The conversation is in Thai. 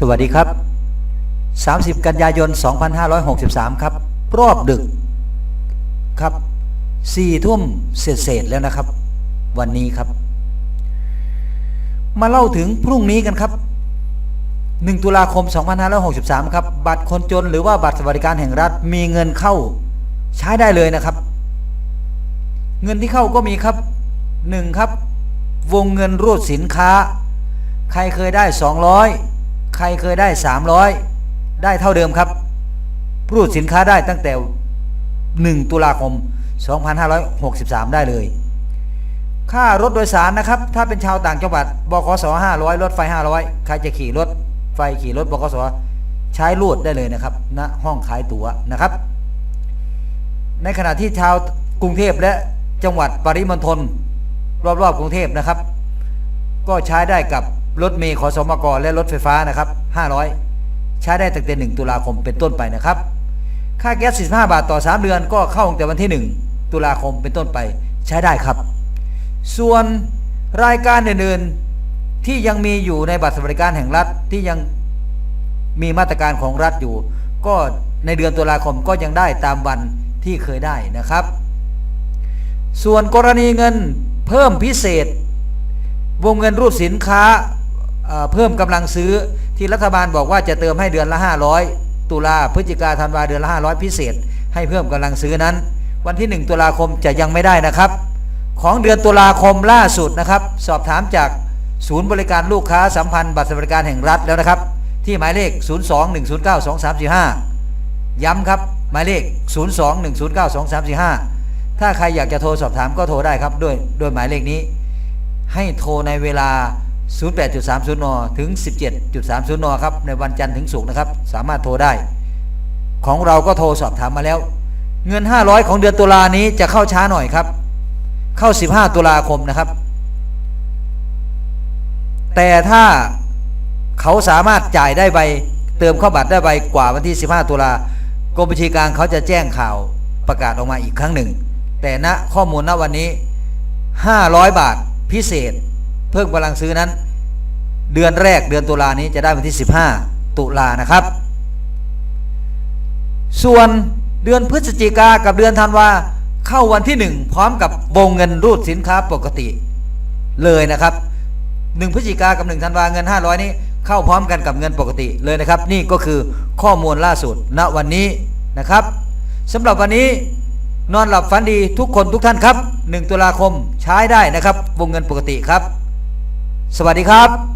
สวัสดีครับ 30 กันยายน 2563 ครับ รอบดึกครับ4ทุ่มเศษๆแล้วนะครับ วันนี้ครับ มาเล่าถึงพรุ่งนี้กันครับ 1 ตุลาคม 2563 ครับ บัตรคนจนหรือว่าบัตรสวัสดิการแห่งรัฐมีเงินเข้าใช้ได้เลยนะครับ เงินที่เข้าก็มีครับ 1 ครับ วงเงินรูดสินค้า ใครเคยได้ 200 ใครเคยได้ 300 ได้เท่าเดิมครับ รูดสินค้าได้ตั้งแต่ 1 ตุลาคม 2563 ได้เลย ค่ารถโดยสารนะครับ ถ้าเป็นชาวต่างจังหวัดบขส500 รถไฟ 500 ใครจะขี่รถไฟขี่รถบขสใช้รูดได้เลยนะครับณห้องขายตั๋วนะครับ ในขณะที่ชาวกรุงเทพและจังหวัดปริมณฑลรอบๆกรุงเทพนะครับ ก็ใช้ได้กับ รถเมล์ขอสมกและรถไฟฟ้านะครับ 500 ใช้ได้ตั้งแต่1ตุลาคมเป็นต้นไปนะครับ ค่าแก๊ส 45 บาทต่อ 3 เดือนก็เข้าตั้งแต่วันที่ 1 ตุลาคมเป็นต้นไปใช้ได้ครับ ส่วนรายการอื่นๆที่ยังมีอยู่ในบัตรสวัสดิการแห่งรัฐที่ยังมีมาตรการของรัฐอยู่ ก็ในเดือนตุลาคมก็ยังได้ตามวันที่เคยได้นะครับ ส่วนกรณีเงินเพิ่มพิเศษ วงเงินรูดสินค้า เพิ่มกำลังซื้อที่รัฐบาลบอกว่าจะเติมให้เดือนละ 500 ตุลาพฤศจิกาธันวาเดือนละ 500 พิเศษ ให้เพิ่มกำลังซื้อนั้น วันที่ 1 ตุลาคมจะยังไม่ได้นะครับ ของเดือนตุลาคมล่าสุดนะครับ สอบถามจากศูนย์บริการลูกค้าสัมพันธ์บัตรสวัสดิการแห่งรัฐแล้วนะครับ ที่หมายเลข 02-109-2345 ย้ำครับหมายเลข 02-109-2345 ถ้าใครอยากจะโทรสอบถามก็โทรได้ครับด้วยด้วยหมายเลขนี้ ให้โทรในเวลา 08.30 น ถึง 17.30 น ครับ ในวันจันทร์ถึงศุกร์นะครับ สามารถโทรได้ ของเราก็โทรสอบถามมาแล้ว เงิน 500 ของเดือนตุลานี้จะเข้าช้าหน่อยครับ เข้า 15 ตุลาคมนะครับ แต่ถ้าเขาสามารถจ่ายได้ใบ เติมเข้าบัตรได้ใบกว่าวันที่ 15 ตุลากรมบัญชีกลางเขาจะแจ้งข่าวประกาศออกมาอีกครั้งหนึ่ง แต่ณข้อมูลณวันนี้ 500 บาทพิเศษ เพิ่มกำลังซื้อนั้น เดือนแรกเดือนตุลานี้จะได้วันที่ 15 ตุลานะครับ ส่วนเดือนพฤศจิกากับเดือนธันวาเข้าวันที่ 1 พร้อมกับวงเงินรูดสินค้าปกติเลยนะครับ 1 พฤศจิกากับ1ธันวาเงิน 500 นี้เข้าพร้อมกันกับเงินปกติเลยนะครับ นี่ก็คือข้อมูลล่าสุดณวันนี้นะครับสำหรับวันนี้นอนหลับฝันดีทุกคนทุกท่านครับ 1 ตุลาคมใช้ได้นะครับ วงเงินปกติครับ สวัสดีครับ